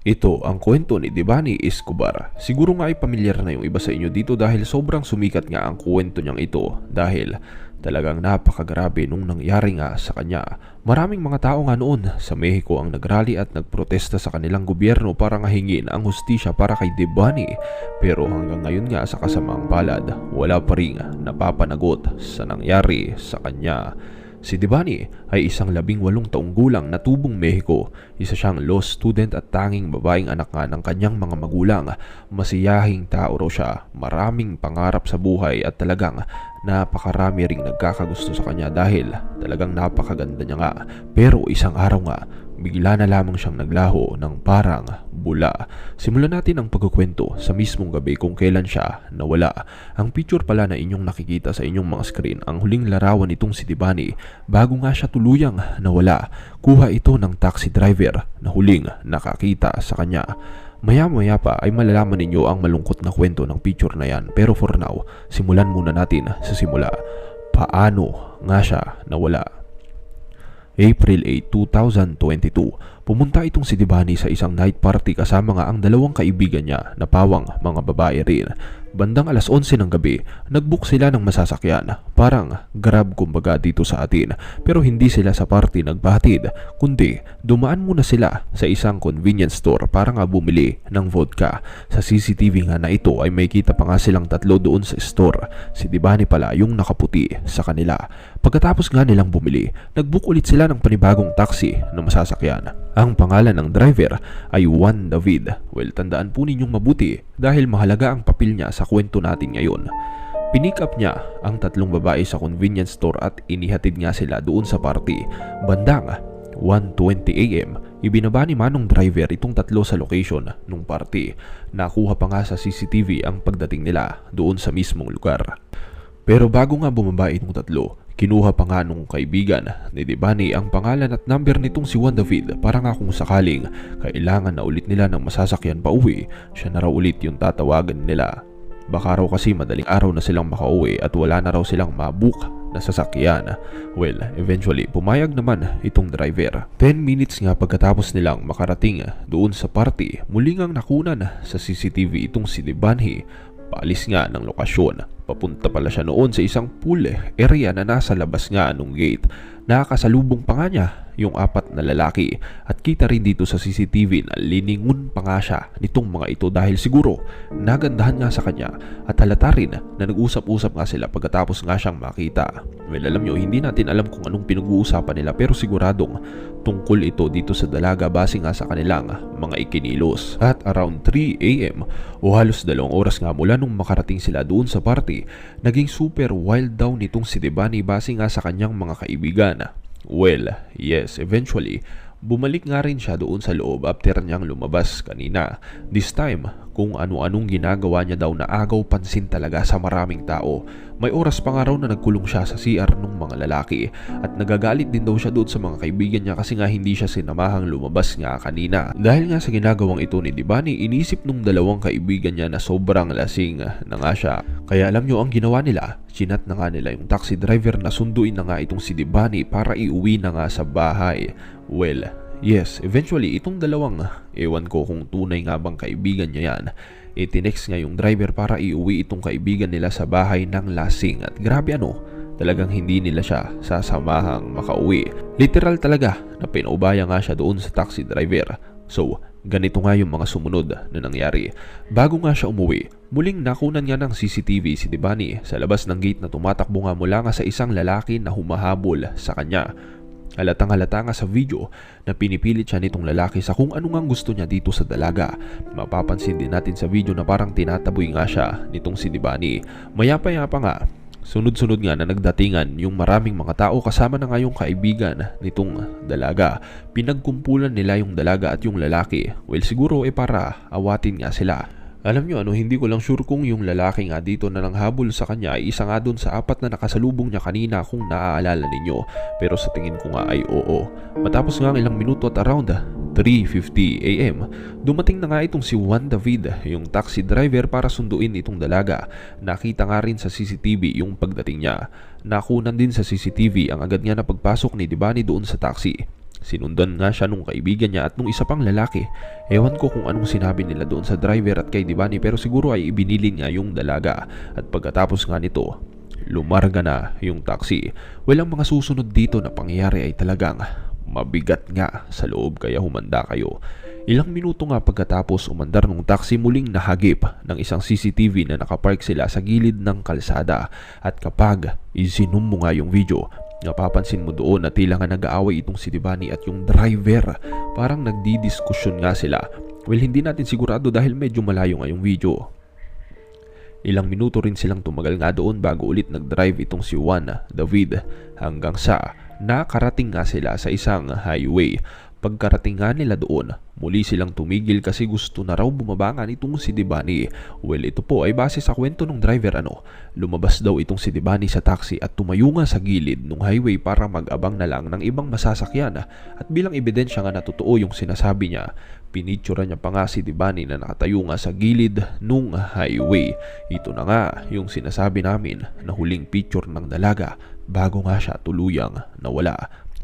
Ito ang kwento ni Devani Escobar. Siguro nga ay pamilyar na yung iba sa inyo dito dahil sobrang sumikat nga ang kwento niyang ito dahil talagang napakagrabe nung nangyari nga sa kanya. Maraming mga tao nga noon sa Mexico ang nagrally at nagprotesta sa kanilang gobyerno para nga hingin ang hustisya para kay Devani. Pero hanggang ngayon nga sa kasamang palad, wala pa rin napapanagot sa nangyari sa kanya. Si Devani ay isang labing walong taong gulang na tubong Mexico. Isa siyang law student at tanging babaeng anak nga ng kanyang mga magulang. Masiyahing tao raw siya, maraming pangarap sa buhay at talagang napakarami ring nagkakagusto sa kanya dahil talagang napakaganda niya nga. Pero isang araw nga, bigla na lamang siyang naglaho ng parang bula. Simulan natin ang pagkukwento sa mismong gabi kung kailan siya nawala. Ang picture pala na inyong nakikita sa inyong mga screen ang huling larawan nitong si Devani bago nga siya tuluyang nawala. Kuha ito ng taxi driver na huling nakakita sa kanya. Maya-maya pa ay malalaman ninyo ang malungkot na kwento ng picture na yan. Pero for now, simulan muna natin sa simula. Paano nga siya nawala? April 8, 2022, pumunta itong si Devani sa isang night party kasama nga ang dalawang kaibigan niya na pawang mga babae rin. Bandang alas 11 ng gabi, nagbook sila ng masasakyan. Parang grab kumbaga dito sa atin. Pero hindi sila sa party nagbahatid, kundi dumaan muna sila sa isang convenience store para nga bumili ng vodka. Sa CCTV nga na ito ay may kita pa nga silang tatlo doon sa store. Si Devani pala yung nakaputi sa kanila. Pagkatapos nga nilang bumili, nagbook ulit sila ng panibagong taxi na masasakyan. Ang pangalan ng driver ay Juan David. Well, tandaan po ninyong mabuti dahil mahalaga ang papel niya sa kwento natin ngayon. Pinick up niya ang tatlong babae sa convenience store at inihatid nga sila doon sa party. Bandang 1.20 am, ibinaba ni Manong driver itong tatlo sa location nung party. Nakuha pa nga sa CCTV ang pagdating nila doon sa mismong lugar. Pero bago nga bumaba itong tatlo, kinuha pa nga nung kaibigan ni Devani ang pangalan at number nitong si Juan David para nga kung sakaling kailangan na ulit nila ng masasakyan pa uwi, siya na raw ulit yung tatawagan nila. Baka raw kasi madaling araw na silang makauwi at wala na raw silang mabook na sasakyan. Well, eventually, pumayag naman itong driver. 10 minutes nga pagkatapos nilang makarating doon sa party, muli ngang nakunan sa CCTV itong si Debanhi Paalis nga ng lokasyon. Papunta pala siya noon sa isang pool area na nasa labas nga nung gate. Nakakasalubong pa nga niya yung apat na lalaki at kita rin dito sa CCTV na liningon pa nga siya nitong mga ito dahil siguro nagandahan nga sa kanya at halata rin na nag-usap-usap nga sila pagkatapos nga siyang makita. Well alam nyo hindi natin alam kung anong pinag-uusapan nila pero siguradong tungkol ito dito sa dalaga base nga sa kanilang mga ikinilos. At around 3am o halos dalawang oras nga mula nung makarating sila doon sa party, naging super wild daw nitong si Devani base nga sa kanyang mga kaibigan. Well, yes, eventually, bumalik nga rin siya doon sa loob after niyang lumabas kanina. This time, kung ano-anong ginagawa niya daw na agaw pansin talaga sa maraming tao. May oras pa nga raw na nagkulong siya sa CR ng mga lalaki at nagagalit din daw siya doon sa mga kaibigan niya kasi nga hindi siya sinamahang lumabas nga kanina. Dahil nga sa ginagawang ito ni Dibani, inisip nung dalawang kaibigan niya na sobrang lasing na nga siya. Kaya alam nyo ang ginawa nila, chinat na nga nila yung taxi driver na sunduin na nga itong si Dibani para iuwi na nga sa bahay. Well, Yes, eventually itong dalawang ewan ko kung tunay nga bang kaibigan niya yan. Itinext nga yung driver para iuwi itong kaibigan nila sa bahay ng lasing at grabe ano, talagang hindi nila siya sasamahang makauwi. Literal talaga na pinaubaya nga siya doon sa taxi driver. So, ganito nga yung mga sumunod na nangyari. Bago nga siya umuwi, muling nakunan nga ng CCTV si Devani sa labas ng gate na tumatakbo nga mula nga sa isang lalaki na humahabol sa kanya. Halatang halata nga sa video na pinipilit siya nitong lalaki sa kung ano nga gusto niya dito sa dalaga. Mapapansin din natin sa video na parang tinataboy nga siya nitong si Dibani. Maya-paya pa nga, sunod-sunod nga na nagdatingan yung maraming mga tao kasama na nga yung kaibigan nitong dalaga. Pinagkumpulan nila yung dalaga at yung lalaki. Well siguro eh para awatin nga sila. Alam nyo ano, hindi ko lang sure kung yung lalaki nga dito na nanghabol sa kanya ay isa nga dun sa apat na nakasalubong niya kanina kung naaalala ninyo. Pero sa tingin ko nga ay oo. Matapos nga ilang minuto at around 3.50am, dumating na nga itong si Juan David, yung taxi driver para sunduin itong dalaga. Nakita nga rin sa CCTV yung pagdating niya. Nakunan din sa CCTV ang agad nga na pagpasok ni Dibani doon sa taxi. Sinundan nga siya nung kaibigan niya at nung isa pang lalaki. Ewan ko kung anong sinabi nila doon sa driver at kay Divani pero siguro ay ibinilin nga yung dalaga. At pagkatapos nga nito, lumarga na yung taxi. Walang mga susunod dito na pangyayari ay talagang mabigat nga sa loob kaya humanda kayo. Ilang minuto nga pagkatapos umandar ng taxi muling nahagip ng isang CCTV na nakapark sila sa gilid ng kalsada at kapag isinum mo nga yung video napapansin mo doon na tila nga nag-aaway itong si Divani at yung driver. Parang nagdidiskusyon nga sila. Well hindi natin sigurado dahil medyo malayo nga yung video. Ilang minuto rin silang tumagal nga doon bago ulit nag-drive itong si Juan David hanggang sa nakarating nga sila sa isang highway. Pagkarating nga nila doon, muli silang tumigil kasi gusto na raw bumaba nga nitong si Dibani. Well, ito po ay base sa kwento ng driver ano. Lumabas daw itong si Dibani sa taxi at tumayo nga sa gilid ng highway para mag-abang na lang ng ibang masasakyan. At bilang ebidensya nga na totoo yung sinasabi niya, Pinictura niya pa nga si Dibani na nakatayo nga sa gilid nung highway. Ito na nga yung sinasabi namin na huling picture ng dalaga bago nga siya tuluyang nawala.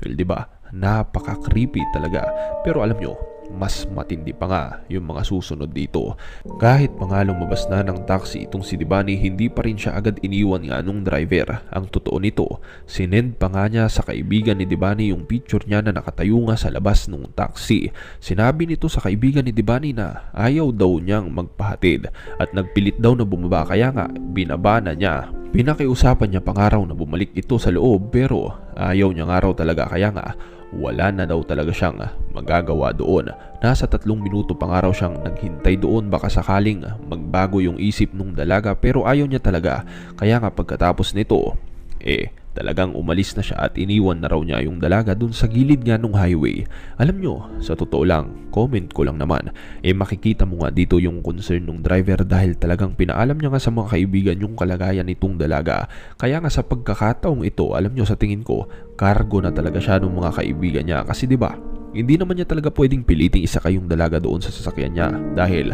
Well, di ba? Napaka-creepy talaga. Pero alam nyo, mas matindi pa nga yung mga susunod dito. Kahit mga lumabas na ng taxi itong si Dibani, hindi pa rin siya agad iniwan nga nung driver. Ang totoo nito, sinend pa nga niya sa kaibigan ni Dibani yung picture niya na nakatayo nga sa labas ng taxi. Sinabi nito sa kaibigan ni Dibani na ayaw daw niyang magpahatid at nagpilit daw na bumaba kaya nga binaba na niya. Pinakiusapan niya pangaraw na bumalik ito sa loob pero ayaw niya nga raw talaga kaya nga wala na daw talaga siyang magagawa doon. Nasa tatlong minuto pa nga raw siyang naghintay doon baka sakaling magbago yung isip nung dalaga pero ayaw niya talaga. Kaya nga pagkatapos nito, eh talagang umalis na siya at iniwan na raw niya yung dalaga dun sa gilid nga nung highway. Alam nyo, sa totoo lang, comment ko lang naman, eh makikita mo nga dito yung concern ng driver dahil talagang pinaalam niya nga sa mga kaibigan yung kalagayan nitong dalaga. Kaya nga sa pagkakataong ito, alam nyo sa tingin ko, cargo na talaga siya ng mga kaibigan niya kasi 'di ba? Hindi naman niya talaga pwedeng piliting isa kayong dalaga doon sa sasakyan niya dahil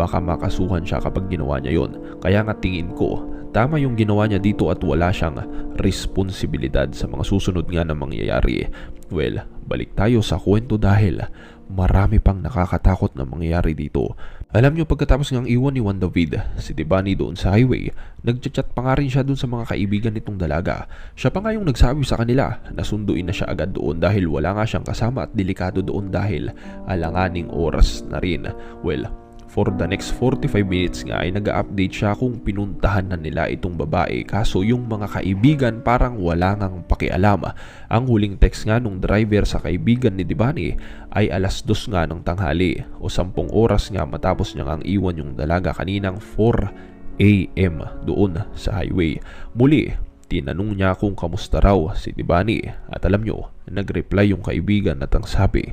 baka makasuhan siya kapag ginawa niya yon. Kaya nga tingin ko, tama yung ginawa niya dito at wala siyang responsibilidad sa mga susunod nga na mangyayari. Well, balik tayo sa kwento dahil marami pang nakakatakot na mangyayari dito. Alam nyo pagkatapos ngang iwan ni Juan David, si Devani doon sa highway, nagchat-chat pa nga rin siya doon sa mga kaibigan nitong dalaga. Siya pa nga yung nagsabi sa kanila na sunduin na siya agad doon dahil wala nga siyang kasama at delikado doon dahil alanganing oras na rin. Well, For the next 45 minutes nga ay nag-update siya kung pinuntahan na nila itong babae kaso yung mga kaibigan parang wala ngang pakialam. Ang huling text nga nung driver sa kaibigan ni Dibani ay alas 2 nga ng tanghali o 10 oras nga matapos niya ang iwan yung dalaga kaninang 4 a.m. doon sa highway. Muli, tinanong niya kung kamusta raw si Dibani at alam nyo, nag-reply yung kaibigan at ang sabi,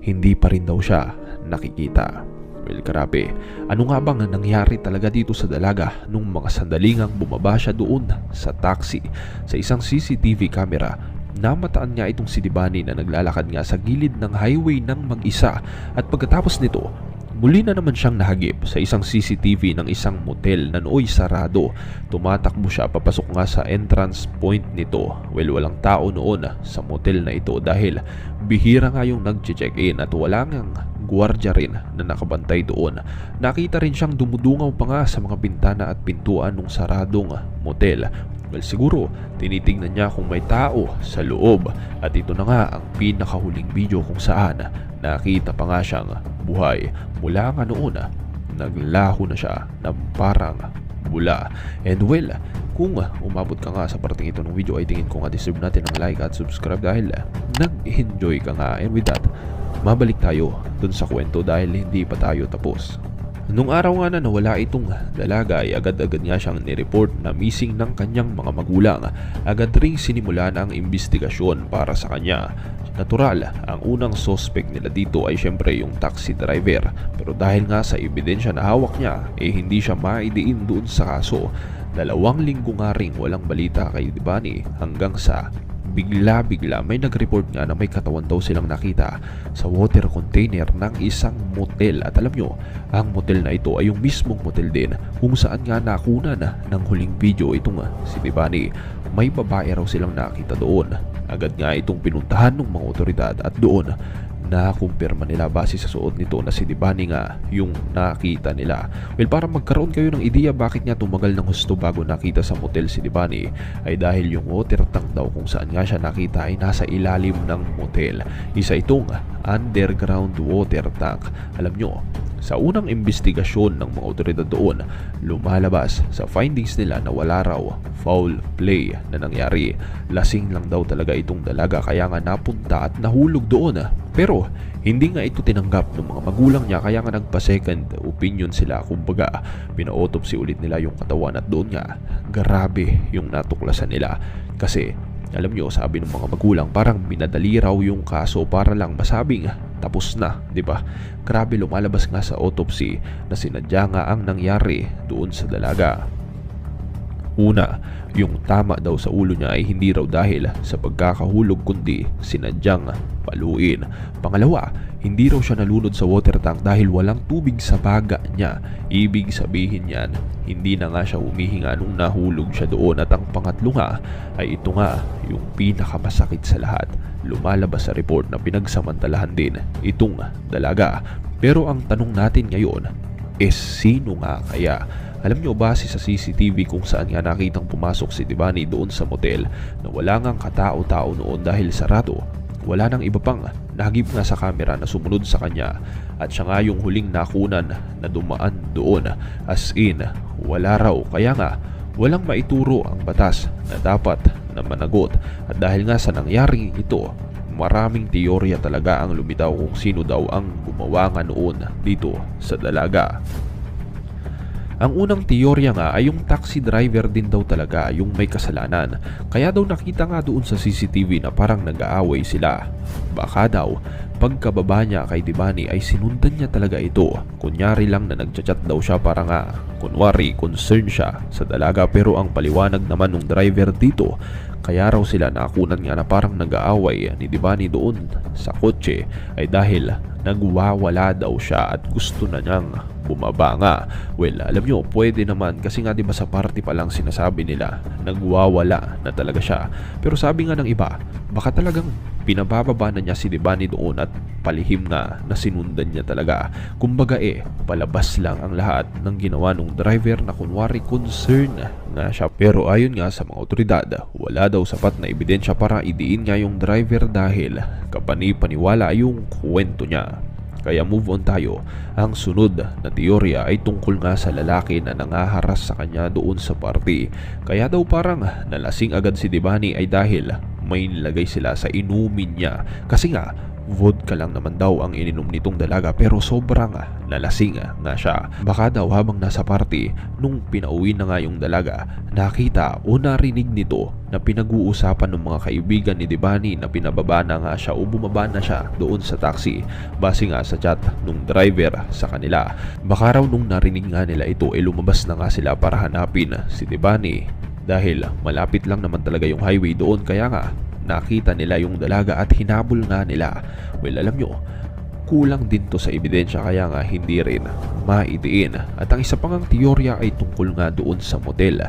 hindi pa rin daw siya nakikita. Well, grabe. Ano nga bang nangyari talaga dito sa dalaga nung mga sandalingang bumaba siya doon sa taxi sa isang CCTV camera Namataan nga itong si Dibani na naglalakad nga sa gilid ng highway ng mag-isa at pagkatapos nito, muli na naman siyang nahagip sa isang CCTV ng isang motel na nooy sarado. Tumatakbo siya papasok nga sa entrance point nito. Well, walang tao noon sa motel na ito dahil bihira nga yung nag-check-in at wala ngang gwardiya rin na nakabantay doon. Nakita rin siyang dumudungaw pa nga sa mga bintana at pintuan ng saradong motel. Well siguro, tinitingnan niya kung may tao sa loob at ito na nga ang pinakahuling video kung saan nakita pa nga siyang buhay. Mula nga noon, naglaho na siya ng parang bula. And well, kung umabot ka nga sa parting ito ng video ay tingin ko nga deserve natin ang like at subscribe dahil nag-enjoy ka nga. And with that, mabalik tayo dun sa kwento dahil hindi pa tayo tapos. Nung araw nga na nawala itong dalaga ay agad-agad nga siyang nireport na missing ng kanyang mga magulang. Agad ring sinimula na ang imbestigasyon para sa kanya. Natural, ang unang suspect nila dito ay syempre yung taxi driver. Pero dahil nga sa ebidensya na hawak niya, eh hindi siya maidiin doon sa kaso. Dalawang linggo nga ring walang balita kay Dibani hanggang sa bigla-bigla may nag-report nga na may katawan daw silang nakita sa water container ng isang motel. At alam nyo, ang motel na ito ay yung mismong motel din kung saan nga nakunan ng huling video itong si Bibani. May babae raw silang nakita doon Agad nga itong pinuntahan ng mga otoridad at doon nakumpirma nila base sa suot nito na si Dibani nga yung nakita nila. Well, para magkaroon kayo ng ideya bakit nga tumagal ng husto bago nakita sa motel si Dibani ay dahil yung water tank daw kung saan nga siya nakita ay nasa ilalim ng motel. Isa itong underground water tank. Alam nyo, sa unang investigasyon ng mga otoridad doon, lumalabas sa findings nila na wala raw foul play na nangyari. Lasing lang daw talaga itong dalaga kaya nga napunta at nahulog doon. Pero hindi nga ito tinanggap ng mga magulang niya kaya nga nagpa second opinion sila kumbaga pina-autopsy ulit nila yung katawan at doon nga grabe yung natuklasan nila kasi alam nyo, sabi ng mga magulang, parang minadali raw yung kaso para lang masabing tapos na, 'di ba? Grabe lumalabas nga sa autopsy na sinadya nga ang nangyari doon sa dalaga. Una, yung tama daw sa ulo niya ay hindi raw dahil sa pagkakahulog kundi sinadyang paluin. Pangalawa, hindi raw siya nalunod sa water tank dahil walang tubig sa baga niya. Ibig sabihin yan, hindi na nga siya humihinga nung nahulog siya doon at ang pangatlo nga ay ito nga yung pinakamasakit sa lahat. Lumalabas sa report na pinagsamantalahan din itong dalaga. Pero ang tanong natin ngayon is sino nga kaya? Alam nyo base sa CCTV kung saan nga nakitang pumasok si Divani doon sa motel na wala ngang katao-tao noon dahil sarado. Wala nang iba pang nahagip nga sa kamera na sumunod sa kanya at siya nga yung huling nakunan na dumaan doon as in wala raw kaya nga walang maituro ang batas na dapat na managot at dahil nga sa nangyari ito maraming teorya talaga ang lumitaw kung sino daw ang gumawa nga noon dito sa dalaga. Ang unang teorya nga ay yung taxi driver din daw talaga yung may kasalanan. Kaya daw nakita nga doon sa CCTV na parang nag-aaway sila. Baka daw, pagkababa niya kay Dibani ay sinundan niya talaga ito. Kunyari lang na nagchat-chat daw siya para nga, kunwari concern siya sa dalaga pero ang paliwanag naman ng driver dito kaya raw sila nakunan nga na parang nag-aaway ni Dibani doon sa kotse ay dahil nagwawala daw siya at gusto na niyang bumaba nga. Well, alam nyo, pwede naman kasi nga 'di ba sa party pa lang sinasabi nila nagwawala na talaga siya. Pero sabi nga ng iba, baka talagang pinabababa na niya si Dibani doon at palihim nga na sinundan niya talaga. Kumbaga eh, palabas lang ang lahat ng ginawa ng driver na kunwari concern nga siya. Pero ayon nga sa mga otoridad, wala daw sapat na ebidensya para idiin nga yung driver dahil kapani-paniwala yung kwento niya. Kaya move on tayo. Ang sunod na teorya ay tungkol nga sa lalaki na nangaharas sa kanya doon sa party. Kaya daw parang nalasing agad si Dibani ay dahil may nilagay sila sa inumin niya. Kasi nga, vodka lang naman daw ang ininom nitong dalaga pero sobrang nalasing nga siya. Baka daw habang nasa party, nung pinauwi na nga yung dalaga, nakita o narinig nito na pinag-uusapan ng mga kaibigan ni Dibani na pinababa na nga siya o bumaba na siya doon sa taxi base nga sa chat nung driver sa kanila. Baka raw nung narinig nga nila ito ay lumabas na nga sila para hanapin si Dibani dahil malapit lang naman talaga yung highway doon kaya nga nakita nila yung dalaga at hinabol nga nila. Well, alam nyo, kulang din to sa ebidensya kaya nga hindi rin maidiin. At ang isa pang teorya ay tungkol nga doon sa motel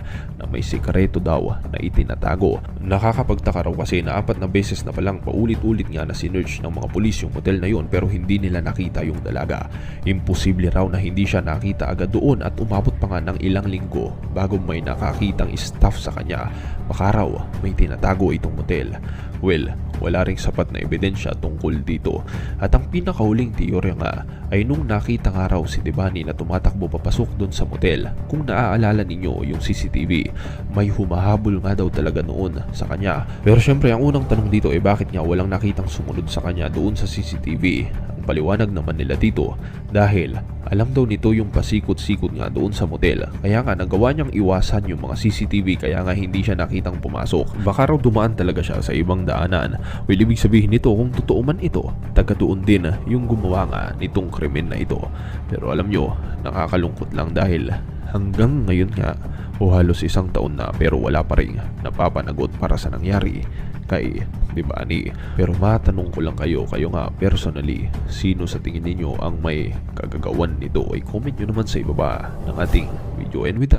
may sikreto daw na itinatago. Nakakapagtaka raw kasi na apat na beses na palang paulit-ulit nga na sinerch ng mga pulis yung motel na yon pero hindi nila nakita yung dalaga. Imposible raw na hindi siya nakita agad doon at umabot pa nga ng ilang linggo bago may nakakitang staff sa kanya. Baka raw may tinatago itong motel. Well, wala ring sapat na ebidensya tungkol dito. At ang pinakahuling teorya nga ay nung nakita nga raw si Devani na tumatakbo papasok doon sa motel. Kung naaalala ninyo yung CCTV, may humahabol nga daw talaga noon sa kanya. Pero syempre ang unang tanong dito ay bakit nga walang nakitang sumunod sa kanya doon sa CCTV. Ang paliwanag naman nila dito dahil alam daw nito yung pasikot-sikot nga doon sa motel. Kaya nga nagawa niyang iwasan yung mga CCTV kaya nga hindi siya nakitang pumasok. Baka raw dumaan talaga siya sa ibang daanan. Well, ibig sabihin nito kung totoo man ito, taga doon din yung gumawa nga nitong krimen na ito. Pero alam nyo, nakakalungkot lang dahil hanggang ngayon nga o halos isang taon na pero wala pa rin napapanagot para sa nangyari kay Dibani. Pero matanong ko lang kayo, kayo nga personally, sino sa tingin ninyo ang may kagagawan nito ay comment nyo naman sa ibaba ng ating video. And with that,